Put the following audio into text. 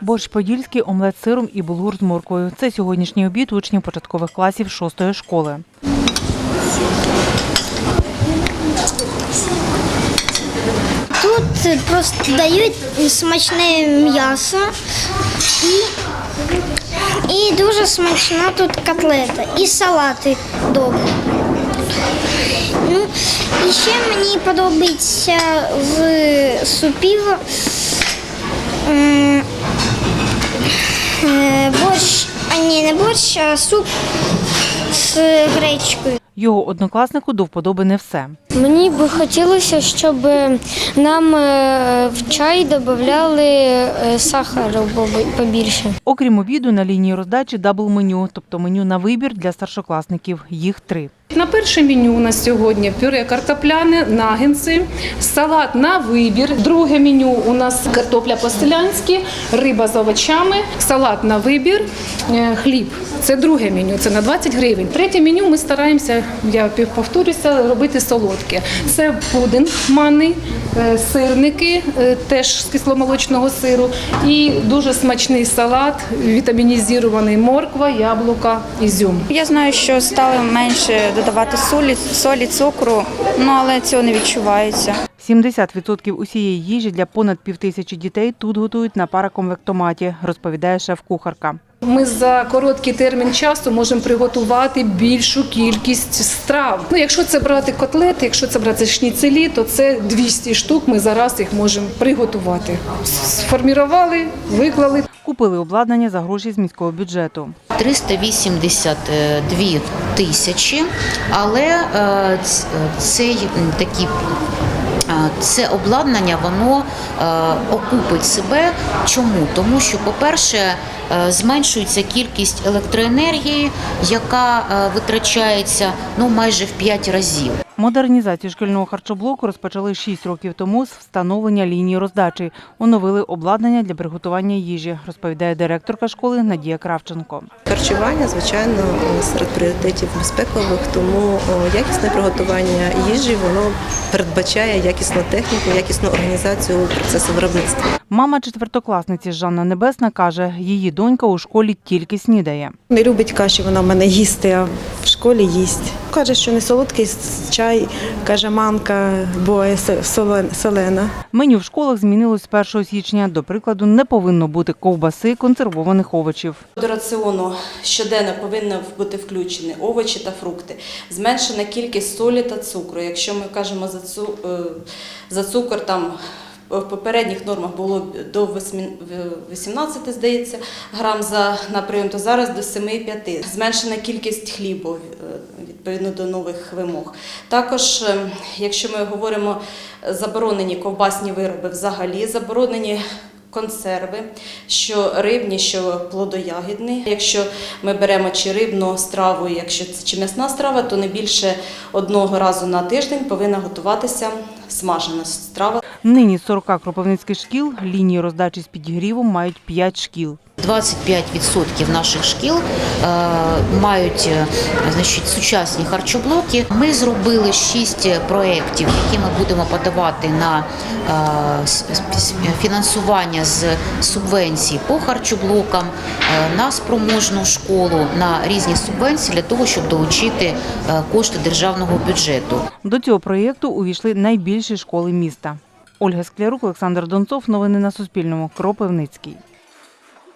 Борщ подільський, омлет з сиром і булгур з морквою. Це сьогоднішній обід учнів початкових класів шостої школи. Тут просто дають смачне м'ясо і, і дуже смачна тут котлета, і салати добрі. Ну, і ще мені подобається з супів м, е, борщ, а ні, не борщ, а суп з гречкою. Його однокласнику до вподоби не все. Мені би хотілося, щоб нам е, в чай додавали сахару побі- побільше. Окрім обіду, на лінії роздачі дабл-меню, тобто меню на вибір для старшокласників. Їх три. На перше меню у нас сьогодні пюре картопляне, нагінси, салат на вибір. Друге меню у нас картопля по-селянськи, риба з овочами, салат на вибір, е, хліб. Це друге меню, це на 20 гривень. Третє меню ми стараємося, я повторюся, робити солодке. Це пудинг манний, е, сирники, е, теж з кисломолочного сиру, і дуже смачний салат, вітамінізований морква, яблука, ізюм. Я знаю, що стали менше додавати солі, солі, цукру, ну але цього не відчувається. 70% усієї їжі для понад півтисячі дітей тут готують на параконвектоматі, розповідає шеф-кухарка. Ми за короткий термін часу можемо приготувати більшу кількість страв. Ну, якщо це брати котлети, якщо це брати шніцелі, то це 200 штук. Ми зараз їх можемо приготувати. Сформірували, виклали. Купили обладнання за гроші з міського бюджету. 382 тисячі, але е, цей м, такі. е, Це обладнання воно е, окупить себе. Чому? Тому що, по-перше, е, зменшується кількість електроенергії, яка е, витрачається ну майже в 5 разів. Модернізацію шкільного харчоблоку розпочали 6 років тому з встановлення лінії роздачі. Оновили обладнання для приготування їжі, розповідає директорка школи Надія Кравченко. Харчування, звичайно, серед пріоритетів безпекових, тому якісне приготування їжі воно передбачає якісну техніку, якісну організацію процесу виробництва. Мама четвертокласниці Жанна Небесна каже, її донька у школі тільки снідає. Не любить каші, вона в мене їсти, а в школі їсть. Каже, що не солодкий чай, каже, со- солен- солена. Меню в школах змінилось з 1 січня. До прикладу, не повинно бути ковбаси, консервованих овочів. До раціону щоденно повинні бути включені овочі та фрукти. Зменшена кількість солі та цукру. Якщо ми кажемо за, е, за цукор, там в попередніх нормах було до 18, здається, грам за на прийом, то зараз до 7,5. Зменшена кількість хлібу е, відповідно до нових вимог. Також, е, якщо ми говоримо заборонені ковбасні вироби, взагалі заборонені консерви, що рибні, що плодоягідні. Якщо ми беремо чи рибну страву, якщо це чи м'ясна страва, то не більше одного разу на тиждень повинна готуватися смажена страва. Нині з 40 кропивницьких шкіл лінії роздачі з підігрівом мають 5 шкіл. 25% наших шкіл е, мають е, значить, сучасні харчоблоки. Ми зробили 6 проєктів, які ми будемо подавати на е, фінансування з субвенцій по харчоблокам, на спроможну школу, на різні субвенції для того, щоб долучити кошти державного бюджету. До цього проєкту увійшли найбільші школи міста. Ольга Склярук, Олександр Донцов. Новини на Суспільному. Кропивницький.